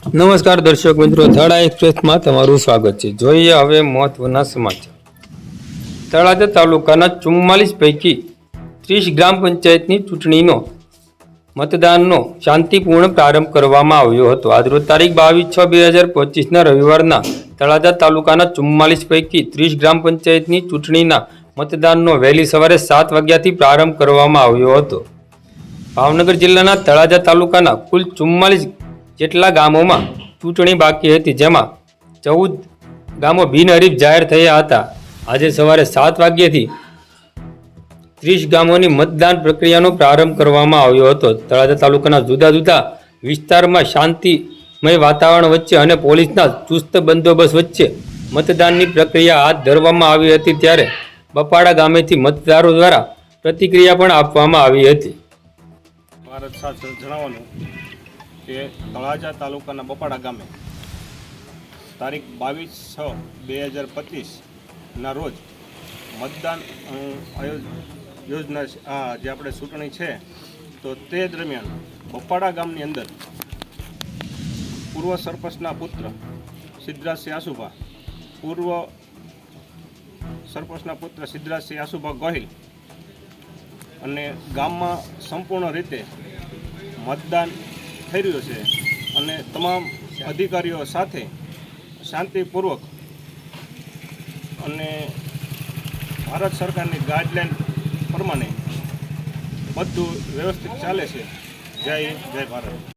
નમસ્કાર દર્શક મિત્રો, થળા એક્સપ્રેસમાં તમારું સ્વાગત છે. જોઈએ હવે મહત્વના સમાચાર. તળાજા તાલુકાના ચુમ્માલીસ પૈકી ત્રીસ ગ્રામ પંચાયતની ચૂંટણીનો મતદાનનો શાંતિપૂર્ણ પ્રારંભ કરવામાં આવ્યો હતો. આજરોજ તારીખ બાવીસ છ બે હજાર પચીસના રવિવારના તળાજા તાલુકાના ચુમ્માલીસ પૈકી ત્રીસ ગ્રામ પંચાયતની ચૂંટણીના મતદાનનો વહેલી સવારે સાત વાગ્યાથી પ્રારંભ કરવામાં આવ્યો હતો. ભાવનગર જિલ્લાના તળાજા તાલુકાના કુલ ચુમ્માલીસ જેટલા ગામોમાં ચૂંટણી બાકી હતી જેમાં ચૌદ ગામો બિનહરીફ જાહેર થયા હતા. આજે સવારે સાત વાગ્યેથી ત્રીસ ગામોની મતદાન પ્રક્રિયાનો પ્રારંભ કરવામાં આવ્યો હતો. તળાજા તાલુકાના જુદા જુદા વિસ્તારમાં શાંતિમય વાતાવરણ વચ્ચે અને પોલીસના ચુસ્ત બંદોબસ્ત વચ્ચે મતદાનની પ્રક્રિયા હાથ ધરવામાં આવી હતી ત્યારે બપાડા ગામેથી મતદારો દ્વારા પ્રતિક્રિયા પણ આપવામાં આવી હતી. કે તળાજા તાલુકાના બપાડા ગામે તારીખ બાવીસ છ બે હજાર પચીસના રોજ મતદાન યોજના જે આપણે ચૂંટણી છે, તો તે દરમિયાન બપાડા ગામની અંદર પૂર્વ સરપંચના પુત્ર સિદ્ધરાજસિંહ આસુભા, પૂર્વ સરપંચના પુત્ર સિદ્ધરાજસિંહ આસુભા ગોહિલ અને ગામમાં સંપૂર્ણ રીતે મતદાન થઈ રહ્યો છે અને તમામ અધિકારીઓ સાથે શાંતિપૂર્વક અને ભારત સરકારની ગાઈડલાઇન પ્રમાણે બધું વ્યવસ્થિત ચાલે છે. જય જય ભારત.